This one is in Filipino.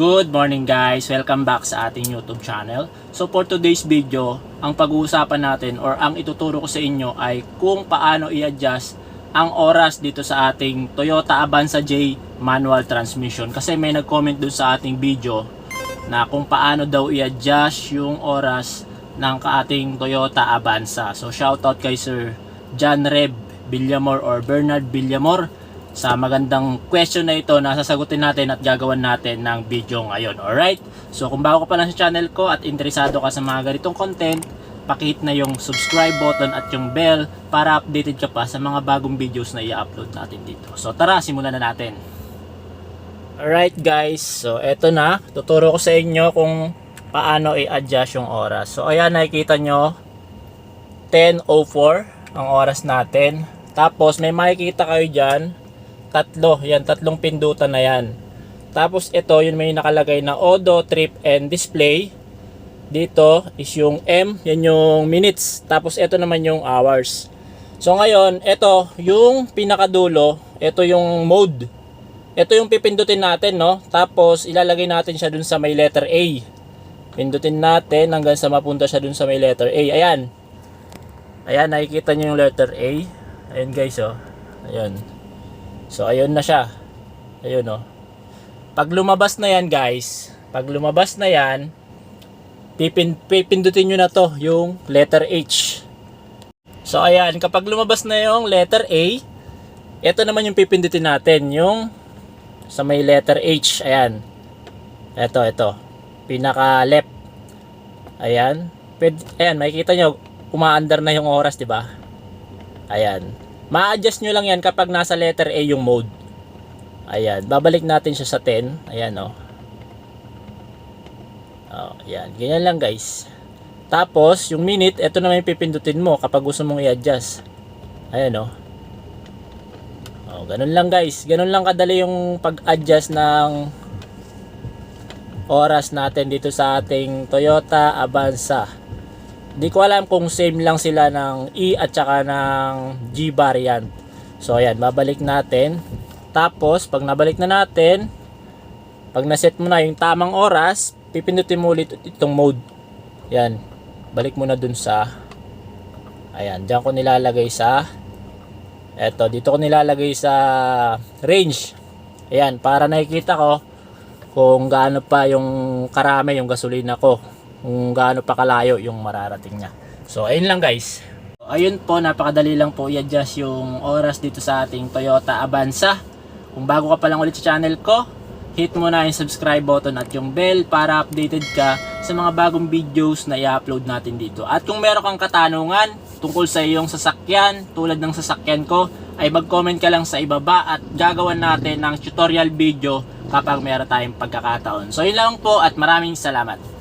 Good morning guys! Welcome back sa ating YouTube channel. So for today's video, ang pag-uusapan natin or ang ituturo ko sa inyo ay kung paano i-adjust ang oras dito sa ating Toyota Avanza J manual transmission. Kasi may nag-comment dun sa ating video na kung paano daw i-adjust yung oras ng ating Toyota Avanza. So shoutout kay Sir John Reb Villamor or Bernard Villamor sa magandang question na ito na sasagutin natin at gagawan natin ng video ngayon. Alright? So kung bago ka pa lang sa channel ko at interesado ka sa mga ganitong content, pakihit na yung subscribe button at yung bell para updated ka pa sa mga bagong videos na i-upload natin dito. So tara, simulan na natin. Alright guys, so eto na. Tuturo ko sa inyo kung paano i-adjust yung oras. So ayan, nakikita nyo 10.04 ang oras natin. Tapos may makikita kayo dyan tatlo, yan, tatlong pindutan na yan. Tapos ito, yun may nakalagay na Odo, Trip, and Display. Dito is yung M, yan yung minutes. Tapos ito naman yung hours. So ngayon, ito, yung pinakadulo, ito yung mode. Ito yung pipindutin natin, no? Tapos ilalagay natin siya dun sa may letter A. Pindutin natin hanggang sa mapunta siya dun sa may letter A. Ayan. Ayan, nakikita nyo yung letter A. Ayan guys, oh. Ayan. So ayun na siya. Ayun oh. Pag lumabas na yan guys, pag lumabas na yan, pipin, pipindutin nyo na to yung letter H. So ayan, kapag lumabas na yung letter A, ito naman yung pipindutin natin, yung sa may letter H. Ayan. Ito, ito. Pinaka left. Ayan. Ayan, makikita nyo, umaandar na yung oras, di ba? Ayan. Ma-adjust nyo lang yan kapag nasa letter A yung mode. Ayan. Babalik natin siya sa 10. Ayan o. Oh. Oh, ayan. Ganyan lang guys. Tapos, yung minute, ito naman yung pipindutin mo kapag gusto mong i-adjust. Ayan o. Oh. oh, ganun lang guys. Ganun lang kadali yung pag-adjust ng oras natin dito sa ating Toyota Avanza. Di ko alam kung same lang sila ng E at saka ng G variant. So ayan, babalik natin. Tapos pag nabalik na natin, pag naset mo na yung tamang oras, pipindutin mo ulit itong mode. Yan. Balik mo na dun sa Ayan, diyan ko nilalagay sa Eto, dito ko nilalagay sa range. Ayan, para nakikita ko kung gaano pa yung karami yung gasolina ko kung gaano pa kalayo yung mararating niya. So, ayun lang guys. Ayun po, napakadali lang po i-adjust yung oras dito sa ating Toyota Avanza. Kung bago ka pa lang ulit sa channel ko, hit mo na yung subscribe button at yung bell para updated ka sa mga bagong videos na i-upload natin dito. At kung meron kang katanungan tungkol sa iyong sasakyan, tulad ng sasakyan ko, ay mag-comment ka lang sa ibaba at gagawan natin ng tutorial video kapag meron tayong pagkakataon. So yun lang po at maraming salamat.